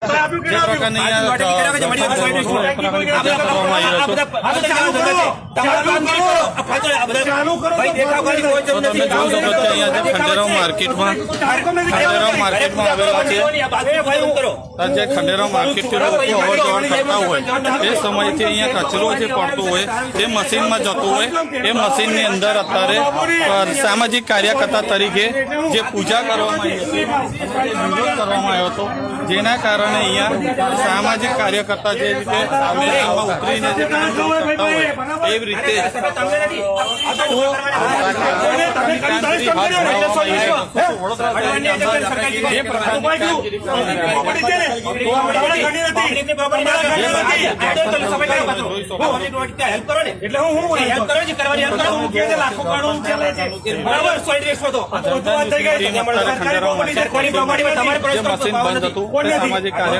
Bye. જે પ્રકારની ખંડેરાવ માર્કેટમાં ખંડેરાવ માર્કેટમાં આવેલા છે. જે ખંડેરાવ માર્કેટથી લોકો અવર જવર કરતા હોય એ સમયથી અહીંયા કચરો જે પડતો હોય તે મશીનમાં જતો હોય. એ મશીનની અંદર અત્યારે સામાજિક કાર્યકર્તા તરીકે જે પૂજા કરવામાં આવી હતી કરવામાં આવ્યો હતો જેના કારણે અહીંયા સામાજિક કાર્યકર્તા જે રીતે સામે આવા ઉતરીને જે એવી રીતે જે. પ્રકારની એટલે હું હું હું કે લાખો કાઢું ચાલે છે. બરાબર? સોઈડ રેસમાં તો. આ તો વાત થઈ ગઈ સરકારી પ્રોપર્ટી છે. કોની પ્રોપર્ટીમાં તમારે બંધ હતું સામાજિક કાર્ય